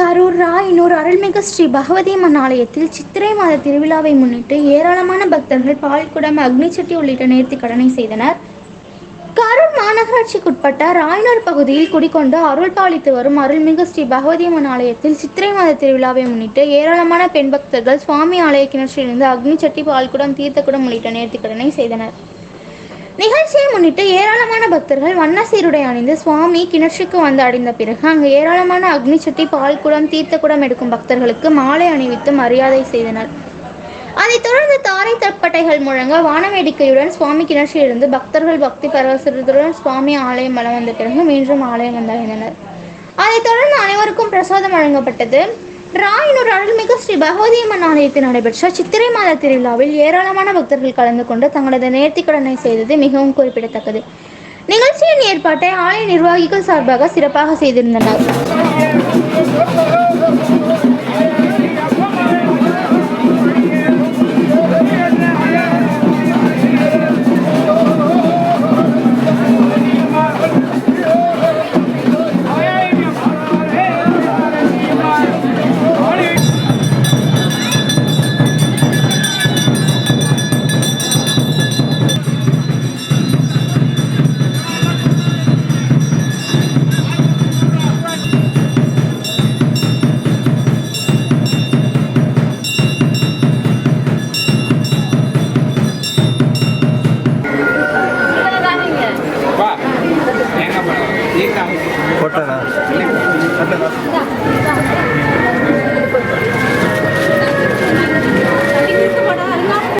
கரூர் ராயனூர் அருள்மிகு ஸ்ரீ பகவதி அம்மன் ஆலயத்தில் சித்திரை மாத திருவிழாவை முன்னிட்டு ஏராளமான பக்தர்கள் பால்குடம் அக்னிச்சட்டி உள்ளிட்ட நேர்த்தி கடனை செய்தனர். கரூர் மாநகராட்சிக்குட்பட்ட ராயனூர் பகுதியில் குடிக்கொண்டு அருள் பாலித்து வரும் அருள்மிகு ஸ்ரீ பகவதி அம்மன் ஆலயத்தில் சித்திரை மாத திருவிழாவை முன்னிட்டு ஏராளமான பெண் பக்தர்கள் சுவாமி ஆலய கிணற்றிலிருந்து அக்னிச்சட்டி பால்குடம் தீர்த்தக்குடம் உள்ளிட்ட நேர்த்தி கடனை செய்தனர். நிகழ்ச்சியை முன்னிட்டு ஏராளமான பக்தர்கள் வண்ண சீருடை அணிந்து சுவாமி கிணற்றுக்கு வந்து அடைந்த பிறகு அங்கு ஏராளமான அக்னி அக்னிச்சட்டி பால்குடம் தீர்த்தக்குடம் எடுக்கும் பக்தர்களுக்கு மாலை அணிவித்து மரியாதை செய்தனர். அதைத் தொடர்ந்து தாரை தப்பட்டைகள் முழங்க வானவேடிக்கையுடன் சுவாமி கிணற்றிலிருந்து பக்தர்கள் பக்தி பரவசத்துடன் சுவாமி ஆலயம் வலம் வந்த பிறகு மீண்டும் ஆலயம் வந்தடைந்தனர் அதைத் தொடர்ந்து அனைவருக்கும் பிரசாதம் வழங்கப்பட்டது. ராயனூர் அருள்மிகு ஸ்ரீ பகவதியம்மன் ஆலயத்தில் நடைபெற்ற சித்திரை மாத திருவிழாவில் ஏராளமான பக்தர்கள் கலந்து கொண்டு தங்களது நேர்த்திக்கடனை செய்தது மிகவும் குறிப்பிடத்தக்கது. நிகழ்ச்சியின் ஏற்பாட்டை ஆலய நிர்வாகிகள் சார்பாக சிறப்பாக செய்திருந்தனர். 本来，他来。